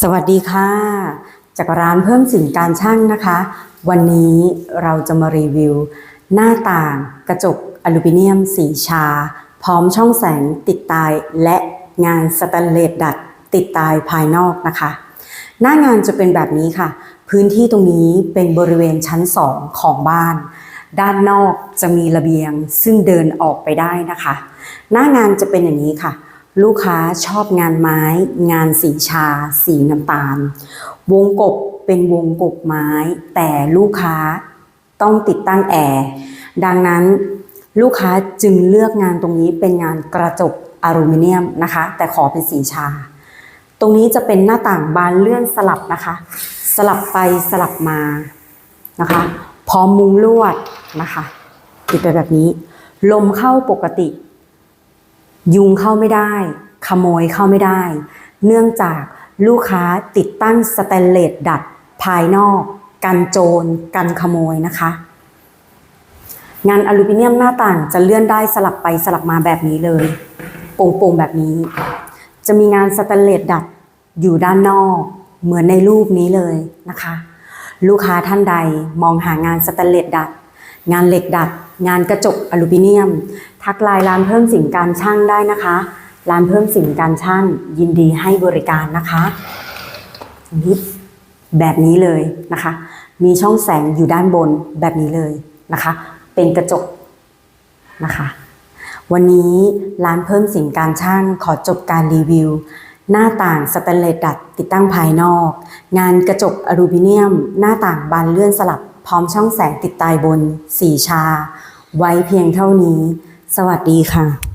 สวัสดีค่ะ จากร้านเพิ่มสินการช่างนะคะ วันนี้เราจะมารีวิว หน้าต่างกระจกอลูมิเนียมสีชา พร้อมช่องแสงติดตายและงานสแตนเลสดัดติดตายภายนอกนะคะ หน้างานจะเป็นแบบนี้ค่ะ พื้นที่ตรงนี้เป็นบริเวณชั้น 2 ของบ้าน ด้านนอกจะมีระเบียงซึ่งเดินออกไปได้นะคะ หน้างานจะเป็นอย่างนี้ค่ะ ลูกค้าชอบงานไม้ งานสีชา สีน้ำตาล วงกบเป็นวงกบไม้ แต่ลูกค้าต้องติดตั้งแอร์ดังนั้นลูกค้าจึงเลือกงานตรงนี้เป็นงานกระจกอลูมิเนียมนะคะ แต่ขอเป็นสีชา ตรงนี้จะเป็นหน้าต่างบานเลื่อนสลับนะคะ สลับไปสลับมานะคะ พร้อมมุงลวดนะคะติดไปแบบนี้ ลมเข้าปกติ ยุงเข้าไม่ได้ ขโมยเข้าไม่ได้ เนื่องจากลูกค้าติดตั้งสแตนเลสดัดภายนอก กันโจรกันขโมยนะคะ งานอลูมิเนียมหน้าต่างจะเลื่อนได้สลับไปสลับมาแบบนี้เลยโป่งๆแบบนี้ จะมีงานสแตนเลสดัดอยู่ด้านนอกเหมือนในรูปนี้เลยนะคะ ลูกค้าท่านใดมองหางานสแตนเลสดัด งานเหล็กดัด งานกระจกอลูมิเนียม ทักไลน์ร้านเพิ่มสินการช่างได้นะคะร้านเพิ่มสินการช่างยินดีให้บริการนะคะนี่แบบนี้เลยนะคะ มีช่องแสงอยู่ด้านบนแบบนี้เลยนะคะ เป็นกระจกนะคะ วันนี้ร้านเพิ่มสินการช่างขอจบการรีวิว หน้าต่างสแตนเลสดัดติดตั้งภายนอก งานกระจกอลูมิเนียม หน้าต่างบานเลื่อนสลับพร้อมช่องแสงติดตายบนสีชา ไว้เพียงเท่านี้ สวัสดีค่ะ